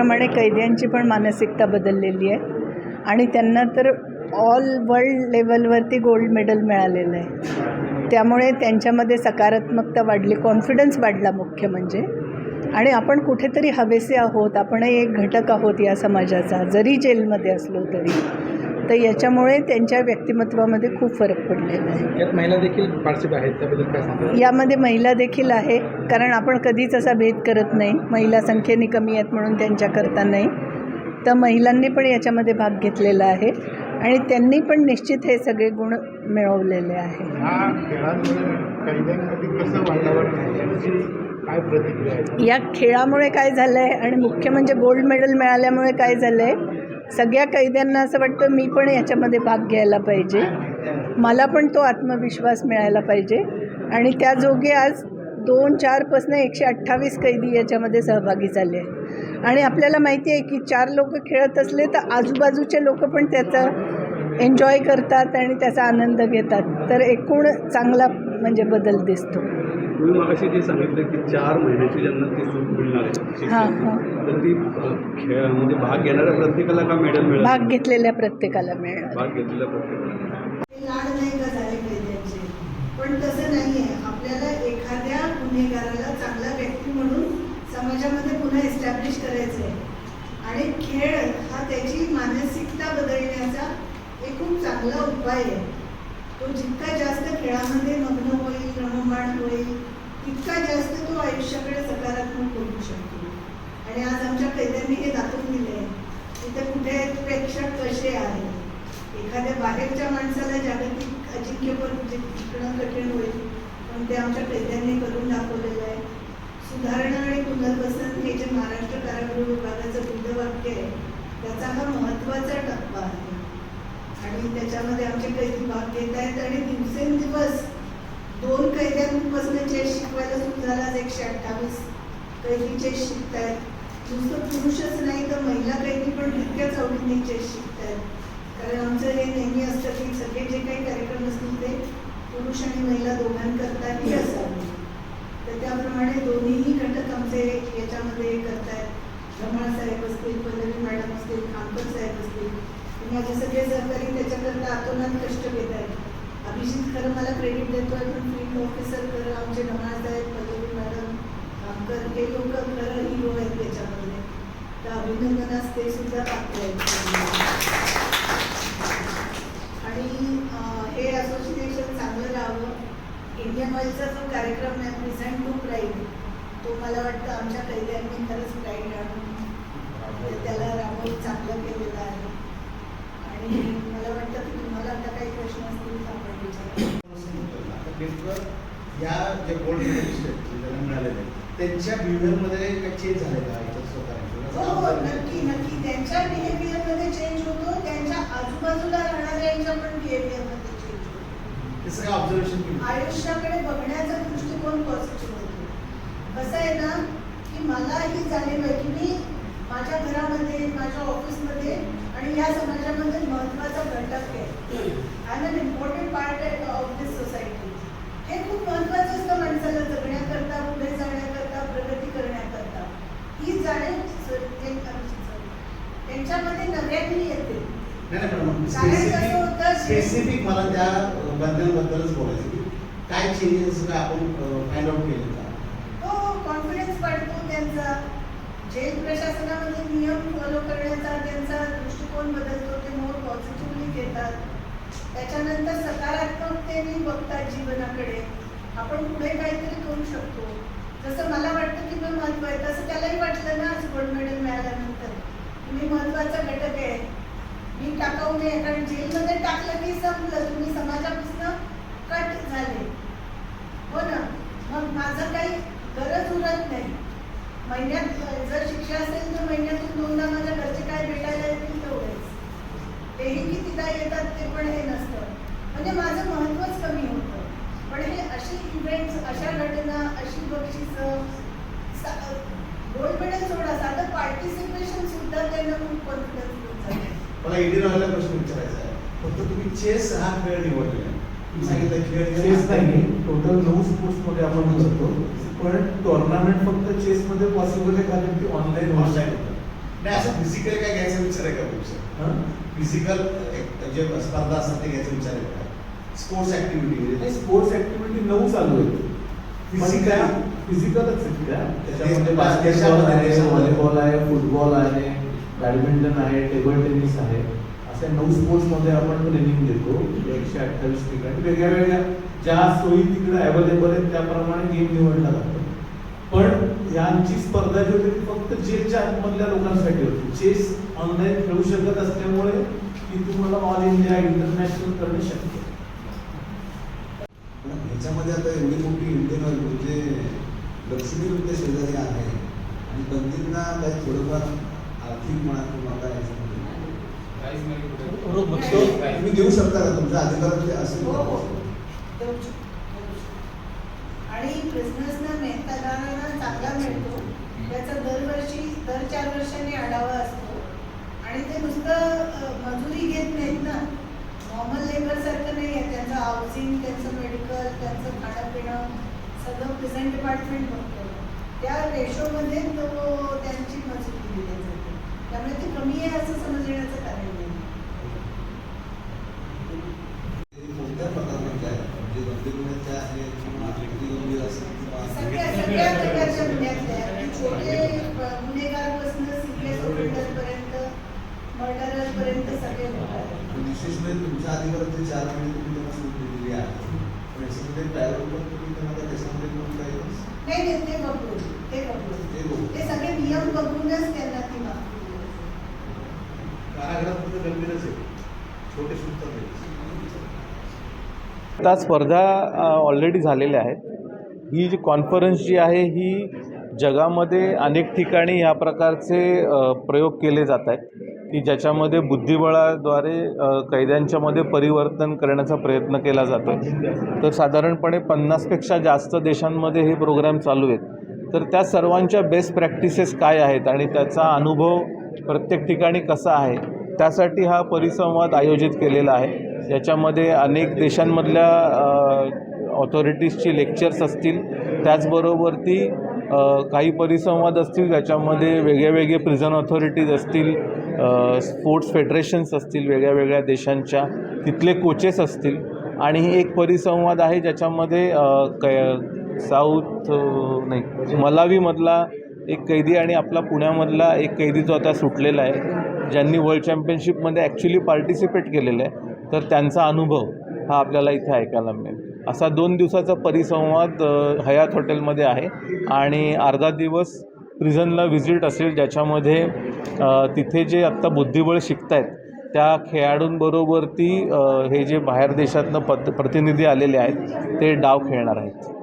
त्याचप्रमाणे कैद्यांची पण मानसिकता बदललेली आहे. आणि त्यांना तर ऑल वर्ल्ड लेवलवरती गोल्ड मेडल मिळालेलं आहे. त्यामुळे त्यांच्यामध्ये सकारात्मकता वाढली कॉन्फिडन्स वाढला मुख्य म्हणजे. आणि आपण कुठेतरी हवेसे आहोत आपणही एक घटक आहोत या समाजाचा जरी जेलमध्ये असलो तरी. तर याच्यामुळे त्यांच्या व्यक्तिमत्वामध्ये खूप फरक पडलेला आहे. यात महिला देखील पार्टिसिपेट आहेत त्याबद्दल काय सांगता यामध्ये महिला देखील आहे कारण आपण कधीच असा भेद करत नाही. महिला संख्येने कमी आहेत म्हणून त्यांच्याकरता नाही. तर महिलांनी पण याच्यामध्ये भाग घेतलेला आहे आणि त्यांनी पण निश्चित हे सगळे गुण मिळवलेले आहे. ह्या खेळांमुळे कैद्यांमध्ये कसं वातावरण आहे? याची काय प्रतिक्रिया आहे? या खेळामुळे काय झालं आहे आणि मुख्य म्हणजे गोल्ड मेडल मिळाल्यामुळे काय झालं आहे सगळ्या कैद्यांना असं वाटतं मी पण याच्यामध्ये भाग घ्यायला पाहिजे. मला पण तो आत्मविश्वास मिळायला पाहिजे. आणि त्या जोगे आज दोन चारपासनं एकशे अठ्ठावीस कैदी याच्यामध्ये सहभागी झाले आहे आणि आपल्याला माहिती आहे की चार लोक खेळत असले तर आजूबाजूचे लोक पण त्याचा एन्जॉय करतात आणि त्याचा आनंद घेतात. तर एकूण चांगला म्हणजे बदल दिसतो. तुम्ही मगाशी जे सांगितलं की चार महिन्याची ज्यांना ती सूट मिळणार आहे हां हां. तर ती अ, खेळामध्ये भाग घेणाऱ्या प्रत्येकाला का मेडल मिळेल भाग घेतलेल्या प्रत्येकाला मिळणार भाग घेतलेल्या प्रत्येकाला. पण तसं नाही आहे आपल्याला एखाद्या गुन्हेगाराला चांगला व्यक्ती म्हणून समाजामध्ये पुन्हा एस्टॅब्लिश करायचं आहे आणि खेळ हा त्याची मानसिकता बदलण्याचा एक खूप चांगला उपाय आहे. तो जितका जास्त खेळामध्ये मग्न होईल रममाण होईल तितका जास्त तो आयुष्याकडे सकारात्मक होऊ शकतो. आणि आज आमच्या कैद्यांनी हे दाखवून दिले आहे तिथे कुठे प्रेक्षक कसे आहेत? एखाद्या बाहेरच्या माणसाला जागतिक अजिंक्यपद म्हणजे जिंकणं कठीण होईल पण ते आमच्या कैद्यांनी करून दाखवलेलं आहे. सुधारणा आणि पुनर्वसन हे जे महाराष्ट्र कारागृह विभागाचं बुद्धवाक्य आहे त्याचा हा महत्त्वाचा आमचे कैदी भाग घेत आहेत आणि दिवसेंदिवस दोन कैद्यांपासून चेस शिकवायला सुरू झाला आज एकशे अठ्ठावीस कैदी चेस शिकत आहेत नुसतं पुरुषच नाही तर महिला कैदी पण तितक्याच आवडीने चेस शिकत आहेत कारण आमचं हे नेहमी असतं की सगळे जे काही कार्यक्रम असतील ते पुरुष आणि महिला दोघांकरताही असावे. तर त्याप्रमाणे दोन्हीही घटक आमचे याच्यामध्ये करतायत. रमण साहेब असतील पल्लवी मॅडम असतील खामकर साहेब असतील हे माझे सगळे सहकारी त्याच्याकरता आतोनात कष्ट घेत आहेत. अभिजित खरं मला क्रेडिट देतोय पण फील्ड ऑफिसर खरं आमचे नमाज आहेत पल्लवी मॅडम आमकर हे लोक खरं हिरो आहेत त्याच्यामध्ये. तर अभिनंदनास ते सुद्धा पात्र आहेत. आणि हे असोसिएशन चांगलं राहावं. इंडियन ऑइलचा जो कार्यक्रम आहे प्रिझेंट टू प्राईड तो मला वाटतं आमच्या कैद्यांनी खरंच प्राईड आणून त्याला राबवून चांगलं केलेलं आहे आणि मला वाटतं की तुम्हाला आता काही प्रश्न असतील तर आपण विचारा आता नेमकं या जे गोल्ड मेडलिस्ट आहेत ज्यांना मिळालेले त्यांच्या बिहेवियरमध्ये काही चेंज झाले का याच्यात हो हो नक्की नक्की. त्यांच्या बिहेवियरमध्ये चेंज होतो. त्यांच्या आजूबाजूला राहणाऱ्यांच्या पण बिहेवियरमध्ये चेंज होतो. ते सगळं ऑब्झर्वेशन केलं. आयुष्याकडे बघण्याचा दृष्टिकोन पॉझिटिव्ह होतो. कसं आहे ना की मला ही जाणीव आहे की मी माझ्या घरामध्ये माझ्या ऑफिसमध्ये आणि या समाजामध्ये महत्त्वाचा घटक आहे. I am important part of this society हे खूप महत्त्वाचं असतं माणसाला जगण्याकरता पुढे जाण्याकरता प्रगती करण्याकरता ही जाणीव स- ते- त्यांच्यामध्ये नव्याने येते नाही होतं, स्पेसिफिक मला त्या बदलांबद्दलच बोलायचं काय चेंजेस काय आपण फाइंड आउट केले का? हो कॉन्फिडन्स वाढतो त्यांचा. जेल प्रशासनामध्ये नियम फॉलो करण्याचा त्यांचा दृष्टिकोन बदलतो ते मोर पॉझिटिव्हली घेतात. त्याच्यानंतर सकारात्मकतेने बघतात जीवनाकडे. आपण पुढे काहीतरी करू शकतो. जसं मला वाटतं की मी महत्त्व आहे तसं त्यालाही वाटलं ना आज गोल्ड मेडल मिळाल्यानंतर. मी महत्त्वाचा घटक आहे. मी टाकाऊ नये कारण जेलमध्ये टाकलं की संपलं. तुम्ही समाजापासून कट झाले. हो ना? मग माझं काही गरज उरत नाही. महिन्यात जर शिक्षा असेल तर महिन्यातून दोनदा माझ्या घरचे काय भेटायला येतील तेवढेच. तेही कितीदा येतात ते पण हे नसतं. म्हणजे माझं महत्त्वच कमी होतं. पण हे अशी इव्हेंट्स अशा घटना अशी बक्षिसं गोल्ड मेडल सोडा. साधं पार्टिसिपेशन सुद्धा त्यांना खूप कॉन्फिडन्स मला ईडी राहिला प्रश्न विचारायचा आहे? फक्त तुम्ही चेस हा खेळ निवडलेला आहे तुम्ही सांगितलं खेळ चेस नाही टोटल नऊ स्पोर्ट्समध्ये आपण करतो पण टुर्नामेंट फक्त चेसमध्ये पॉसिबल आहे कारण की ऑनलाईन ऑनलाईन होतं. नाही असं फिजिकल काय घ्यायचा विचार आहे का तुमचं? हं? फिजिकल जे स्पर्धा असतात ते घ्यायचा विचार आहे का? स्पोर्ट्स ऍक्टिव्हिटी नाही स्पोर्ट्स ऍक्टिव्हिटी नऊ चालू आहेत. त्या फिजिकलच आहेत त्या. त्याच्यामध्ये बास्केटबॉल आहे. व्हॉलीबॉल आहे फुटबॉल आहे. बॅडमिंटन आहे टेबल टेनिस आहे अशा नऊ स्पोर्ट्समध्ये आपण ट्रेनिंग देतो एकशे अठ्ठावीस ठिकाणी. वेगळ्या वेगळ्या ज्या सोयी तिकडे अवेलेबल आहेत त्याप्रमाणे गेम निवडला जातो. पण यांची स्पर्धा जी होती ती फक्त चेसच्या आतमधल्या लोकांसाठी होती. चेस ऑनलाईन खेळू शकत असल्यामुळे ती तुम्हाला ऑल इंडिया इंटरनॅशनल करणे शक्य. ह्याच्यामध्ये आता एवढी मोठी इंडियन ऑइल म्हणजे लक्ष्मी रुपये शेजारी आहे. आणि बंदींना काही थोडंफार आर्थिक म्हणा किंवा काय तुम्ही देऊ शकता का तुमच्या अधिकारात असेल हो हो. आणि बिझनेसना मेहतादारांना चांगला मिळतो. त्याचा दरवर्षी दर चार वर्षांनी आढावा असतो. आणि ते नुसतं मजुरी घेत नाहीत ना. नॉर्मल लेबर सारखं नाही आहे. त्यांचं हाऊसिंग त्यांचं मेडिकल त्यांचं खाणं पिणं सगळं प्रेझेंट डिपार्टमेंट बघतो. त्या रेशोमध्ये तो त्यांची मजुरी दिली जाते. त्यामुळे ते कमी आहे असं समजण्याचं कारण नाही. ते कोणत्या प्रकारमध्ये आहे म्हणजे बंदीमुळे आहे किंवा गंभीर असेल किंवा सगळ्या सगळ्या प्रकारच्या गुन्ह्यातल्या छोटे गुन्हेगारपासून सिरियस सगळे आहेत. विशेष म्हणजे तुमच्या जे चार महिने तुम्ही त्यांना सूट दिलेली आहे. पण याच्यामध्ये पॅरोल पण तुम्ही त्यांना का त्याच्यामध्ये पण काही नाही नाही ते बघून ते बघून. ते सगळे नियम बघूनच त्यांना ती दिली. कारागृहात गंभीरच आहे. छोटे सुद्धा नाही. आता स्पर्धा ऑलरेडी झालेल्या आहेत. ही जी कॉन्फरन्स जी आहे ही जगामध्ये अनेक ठिकाणी ह्या प्रकारचे प्रयोग केले जात आहेत. की ज्याच्यामध्ये बुद्धिबळाद्वारे कैद्यांच्यामध्ये परिवर्तन करण्याचा प्रयत्न केला जातो आहे तर साधारणपणे पन्नासपेक्षा जास्त देशांमध्ये हे प्रोग्राम चालू आहेत. तर त्या सर्वांच्या बेस्ट प्रॅक्टिसेस काय आहेत? आणि त्याचा अनुभव प्रत्येक ठिकाणी कसा आहे त्यासाठी हा परिसंवाद आयोजित केलेला आहे. याच्यामध्ये अनेक देशांमधल्या ऑथॉरिटीजची लेक्चर्स असतील. त्याचबरोबर ती काही परिसंवाद असतील ज्याच्यामध्ये वेगळे वेगळे प्रिझन ऑथॉरिटीज असतील स्पोर्ट्स फेडरेशन्स असतील वेगळ्या वेगळ्या देशांच्या तिथले कोचेस असतील. आणि ही एक परिसंवाद आहे ज्याच्यामध्ये क कै साऊथ नाही मलावीमधला एक कैदी आणि आपला पुण्यामधला एक कैदी जो आता सुटलेला आहे ज्यांनी वर्ल्ड चॅम्पियनशिपमध्ये ॲक्च्युली पार्टिसिपेट केलेलं आहे तर त्यांचा अनुभव हा आपल्याला इथे ऐकायला मिळेल. असा दोन दिवसाचा परिसंवाद हयात हॉटेलमध्ये आहे आणि अर्धा दिवस प्रिझनला व्हिजिट असेल ज्याच्यामध्ये तिथे जे आत्ता बुद्धिबळ शिकत आहेत त्या खेळाडूंबरोबर ती हे जे बाहेर देशातनं पत प्रतिनिधी आलेले आहेत ते डाव खेळणार आहेत.